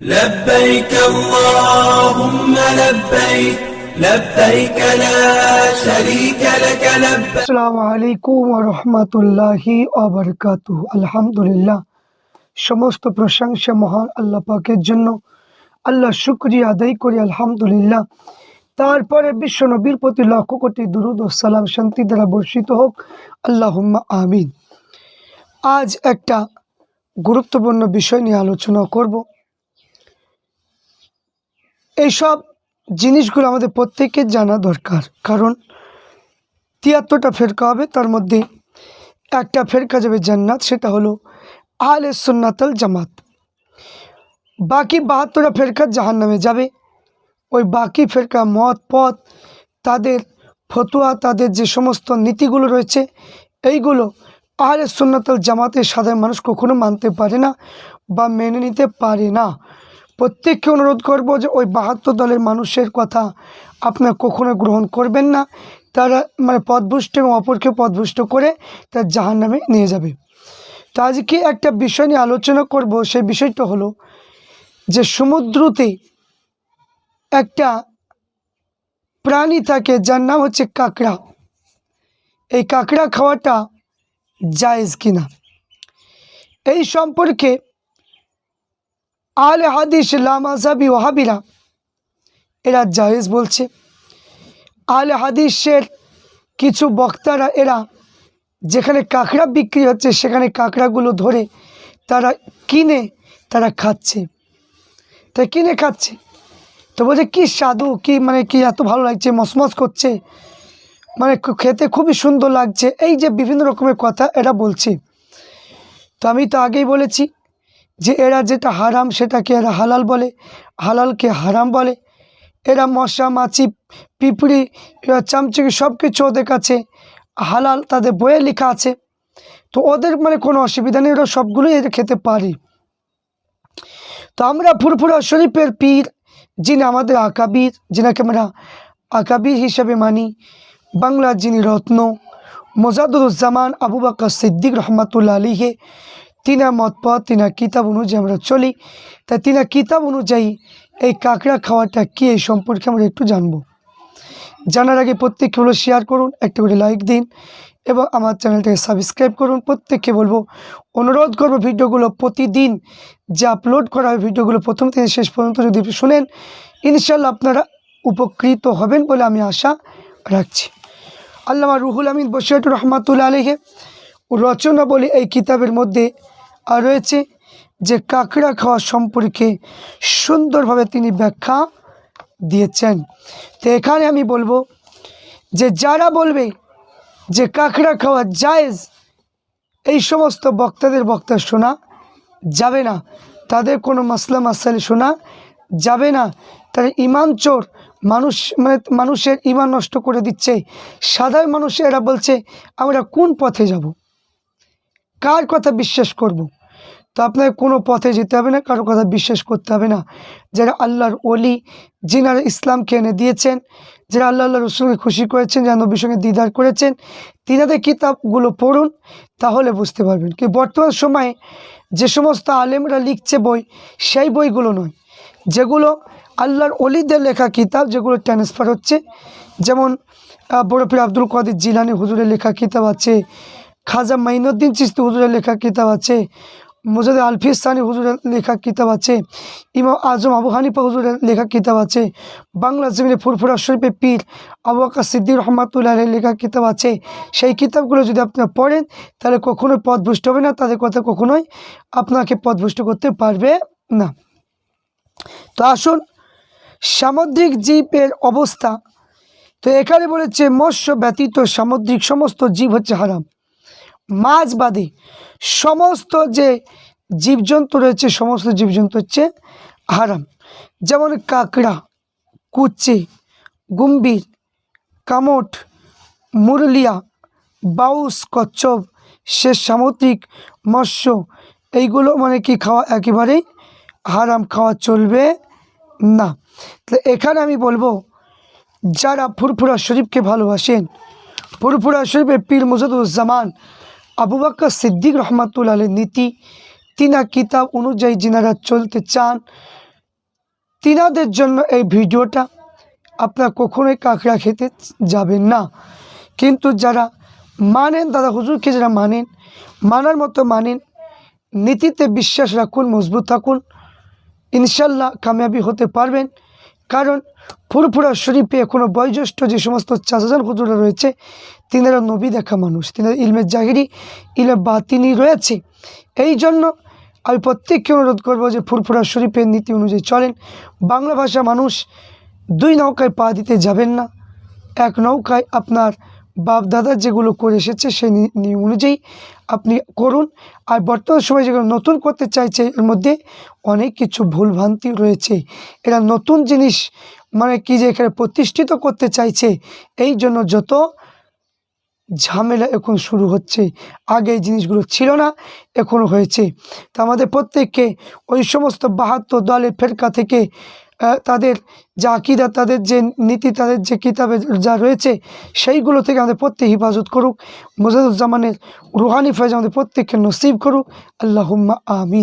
لبيك اللهم لبيك لبيك لا شريك لك لبيك আসসালামু আলাইকুম রহমতুল্লাহি অবরকাত আলহামদুলিল্লাহ সমস্ত প্রশংসা মহান আল্লাহ পাকের জন্য আল্লাহ শুক্রিয়া আদায় করি আলহামদুলিল্লাহ তারপরে বিশ্ব নবীর প্রতি লক্ষ কোটি দুরুদ ও সালাম শান্তি দ্বারা বর্ষিত হোক আল্লাহ আমিন আজ একটা গুরুত্বপূর্ণ বিষয় নিয়ে আলোচনা করব এইসব জিনিসগুলো আমাদের প্রত্যেকের জানা দরকার। কারণ তিয়াত্তরটা ফেরকা হবে, তার মধ্যে একটা ফেরকা যাবে জান্নাত, সেটা হলো আহলে সুন্নাতাল জামাত। বাকি বাহাত্তরটা ফেরকা জাহান নামে যাবে। ওই বাকি ফেরকা মত পথ তাদের ফতুয়া, তাদের যে সমস্ত নীতিগুলো রয়েছে, এইগুলো আহলে সুন্নাতাল জামাতের সাধারণ মানুষ কখনো মানতে পারে না বা মেনে নিতে পারে না। প্রত্যেককে অনুরোধ করব যে ওই বাহাত্তর দলের মানুষের কথা আপনার কখনো গ্রহণ করবেন না। তারা মানে পদভুষ্ট এবং অপরকে পদভুষ্ট করে তার জাহান নামে নিয়ে যাবে। তো আজকে একটা বিষয় নিয়ে আলোচনা করব। সেই বিষয়টা হলো যে সমুদ্রতে একটা প্রাণী থাকে যার নাম হচ্ছে কাঁকড়া। এই কাঁকড়া খাওয়াটা জায়েজ কিনা? এই সম্পর্কে আলে হাদিস লামাজাবি ওহাবিরা এরা জাহেজ বলছে আলে হাদিসের কিছু বক্তারা এরা যেখানে কাঁকড়া বিক্রি হচ্ছে, সেখানে কাঁকড়াগুলো ধরে তারা কিনে, তারা খাচ্ছে। তাই কিনে খাচ্ছে। তো বলছে, কী স্বাদু কি মানে কি এত ভালো লাগছে, মসমস করছে। মানে খেতে খুবই সুন্দর লাগছে। এই যে বিভিন্ন রকমের কথা এরা বলছে। তো আমি তো আগেই বলেছি যে এরা যেটা হারাম সেটাকে এরা হালাল বলে, হালালকে হারাম বলে। এরা মশা, মাছি, পিঁপড়ি, এরা চামচিকি সব কিছু ওদের কাছে হালাল, তাদের বইয়ে লেখা আছে। তো ওদের মানে কোনো অসুবিধা নেই, ওরা সবগুলোই এরা খেতে পারি। তো আমরা ফুরফুরা শরীফের পীর, যিনি আমাদের আকাবির, যিনাকে আমরা আকাবির হিসাবে মানি, বাংলার যিনি রত্ন মোজাদুরুজ্জামান আবু বাক্কর সিদ্দিক রহমতুল্লা আলীহে তিনার মতপথ তিনার কিতাব অনুযায়ী আমরা চলি। তাই তিনার কিতাব অনুযায়ী এই কাঁকড়া খাওয়াটা কী এই সম্পর্কে আমরা একটু জানব। জানার আগে প্রত্যেককে হলো শেয়ার করুন, একটা করে লাইক দিন এবং আমার চ্যানেলটাকে সাবস্ক্রাইব করুন। প্রত্যেককে বলব, অনুরোধ করব ভিডিওগুলো প্রতিদিন যে আপলোড করা হয়, ভিডিওগুলো প্রথম থেকে শেষ পর্যন্ত যদি শুনেন ইনশাল্লাহ আপনারা উপকৃত হবেন বলে আমি আশা রাখছি। আল্লামা রুহুল আমিন বসিয়াট রহমাতুল্লা আলহে রচনা বলে এই কিতাবের মধ্যে আর রয়েছে যে কাঁকড়া খাওয়া সম্পর্কে সুন্দরভাবে তিনি ব্যাখ্যা দিয়েছেন। তো এখানে আমি বলব যে যারা বলবে যে কাঁকড়া খাওয়া জায়েজ, এই সমস্ত বক্তাদের বক্তা শোনা যাবে না। তাদের কোনো মাসলা মাসাইল শোনা যাবে না। তারা ইমান চোর, মানুষ মানে মানুষের ইমান নষ্ট করে দিচ্ছে। সাধারণ মানুষ এরা বলছে, আমরা কোন পথে যাব? কার কথা বিশ্বাস করব। তো আপনাকে কোনো পথে যেতে হবে না কারও কথা বিশ্বাস করতে হবে না যারা আল্লাহর অলি যিনারা ইসলামকে এনে দিয়েছেন যারা আল্লাহ আল্লাহ রসুলকে খুশি করেছেন যারা নবীর সঙ্গে দিদার করেছেন তিনাদের কিতাবগুলো পড়ুন তাহলে বুঝতে পারবেন কি বর্তমান সময়ে যে সমস্ত আলেমরা লিখছে বই সেই বইগুলো নয় যেগুলো আল্লাহর অলিদের লেখা কিতাব যেগুলো ট্রান্সফার হচ্ছে যেমন আহ, আব্দুল কাদের জিলানি হুজুরের লেখা কিতাব আছে খাজা মাইনুদ্দিন চিস্তি হুজুরের লেখা কিতাব আছে মুজাদ আলফিস সানি হুজুরের লেখা কিতাব আছে, ইমাম আজম আবু হানিফা হুজুরের লেখা কিতাব আছে, বাংলা জমিনে ফুরফুরা শরীফে পীর আবু আকা সিদ্দিক রহমাতুল্লাহ লেখা কিতাব আছে। সেই কিতাবগুলো যদি আপনারা পড়েন, তাহলে কখনোই পথভুষ্ট হবে না, তাদের কথা কখনোই আপনাকে পথভুষ্ট করতে পারবে না। তো আসুন, সামুদ্রিক জীবের অবস্থা। তো এখানে বলেছে, মৎস্য ব্যতীত সামুদ্রিক সমস্ত জীব হচ্ছে হারাম। মাছ বাদে সমস্ত যে জীবজন্তু রয়েছে, সমস্ত জীবজন্তু হচ্ছে হারাম। যেমন কাঁকড়া, কুচি গুম্বির কামট, মুরলিয়া, বাউস, কচ্ছপ সে সামুদ্রিক মৎস্য, এইগুলো মানে কি খাওয়া একেবারেই হারাম, খাওয়া চলবে না। তাহলে এখানে আমি বলব, যারা ফুরফুরা শরীফকে ভালোবাসেন, ফুরফুরা শরীফের পীর মুজাদুজ্জামান আবু সিদ্দিক রহমাতুল আলের নীতি, তিনা কিতাব অনুযায়ী যিনারা চলতে চান। তিনাদের জন্য এই ভিডিওটা আপনার কখনোই কাঁকড়া খেতে যাবেন না। কিন্তু যারা মানেন দাদা হুজুরকে যারা মানেন, মানার মতো মানেন, নীতিতে বিশ্বাস রাখুন, মজবুত থাকুন, ইনশাল্লাহ কামিয়াবি হতে পারবেন। কারণ ফুরফুরা শরীফে কোনো বয়োজ্যেষ্ঠ যে সমস্ত চাচাজান হুজুরা রয়েছে, তিনারা নবী দেখা মানুষ তিনারা ইলমের জাহিরি ইলে বাতিনি রয়েছে। এই জন্য আমি প্রত্যেককে অনুরোধ করব যে ফুরফুরা শরীফের নীতি অনুযায়ী চলেন। বাংলা ভাষা মানুষ দুই নৌকায় পা দিতে যাবেন না, এক নৌকায় আপনার বাপ দাদা যেগুলো করে এসেছে সেই নিয়ম অনুযায়ী আপনি করুন। আর বর্তমান সময়ে যেগুলো নতুন করতে চাইছে, এর মধ্যে অনেক কিছু ভুলভ্রান্তি রয়েছে। এরা নতুন জিনিস মানে কি যে এখানে প্রতিষ্ঠিত করতে চাইছে, এই জন্য যত ঝামেলা এখন শুরু হচ্ছে, আগে জিনিসগুলো ছিল না এখনও হয়েছে। তা আমাদের প্রত্যেককে ওই সমস্ত বাহাত্তর দলের ফেরকা থেকে তাদের যে আকিদা, তাদের যে নীতি, তাদের যে কিতাবে যা রয়েছে, সেইগুলো থেকে আমাদের প্রত্যেক হিফাজত করুক। মোজাদুজ্জামানের রুহানি ফয়েজ আমাদের প্রত্যেককে নসিব করুক। আল্লাহুম্মা আমিন।